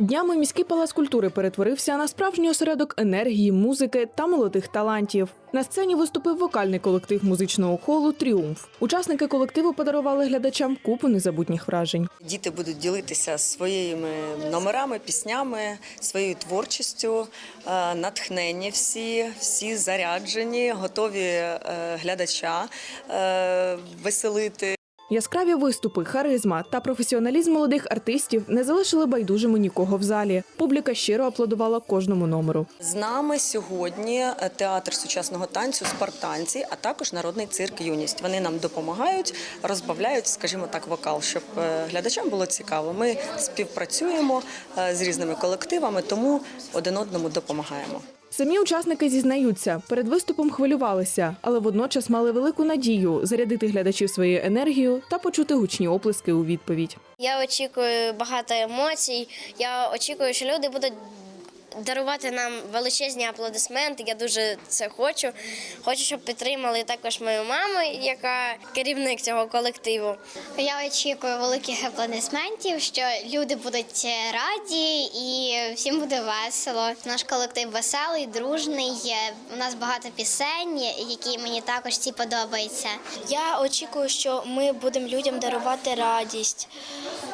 Днями міський палац культури перетворився на справжній осередок енергії, музики та молодих талантів. На сцені виступив вокальний колектив музичного холу Тріумф. Учасники колективу подарували глядачам купу незабутніх вражень. Діти будуть ділитися своїми номерами, піснями, своєю творчістю, е, натхнені всі, всі заряджені, готові е, глядача е, веселити. Яскраві виступи, харизма та професіоналізм молодих артистів не залишили байдужими нікого в залі. Публіка щиро аплодувала кожному номеру. З нами сьогодні е, театр сучасного танцю Спартанці, а також народний цирк Юність. Вони нам допомагають, розбавляють, скажімо так, вокал, щоб е, глядачам було цікаво. Ми співпрацюємо е, з різними колективами, тому один одному допомагаємо. Самі учасники зізнаються, перед виступом хвилювалися, але водночас мали велику надію зарядити глядачів своєю енергією та почути гучні оплески у відповідь. Я очікую багато емоцій. Я очікую, що люди будуть дарувати нам величезні аплодисменти. Я дуже це хочу. Хочу, щоб підтримали також мою маму, яка керівник цього колективу. Я очікую великих аплодисментів, що люди будуть раді і всім буде весело. Наш колектив веселий, дружний. У нас багато пісень, які мені також ці подобаються. Я очікую, що ми будемо людям дарувати радість,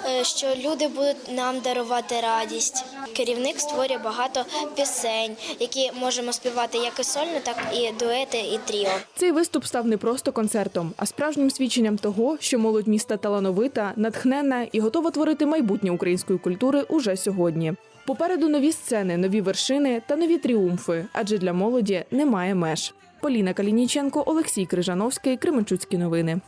е, що люди будуть нам дарувати радість. Керівник створює багато пісень, які можемо співати як і сольно, так і дуети, і тріо. Цей виступ став не просто концертом, а справжнім свідченням того, що молодь міста талановита, натхненна і готова творити майбутнє української культури уже сьогодні. Попереду нові сцени, нові вершини та нові тріумфи, адже для молоді немає меж. Поліна Калініченко, Олексій Крижановський, Кременчуцькі новини.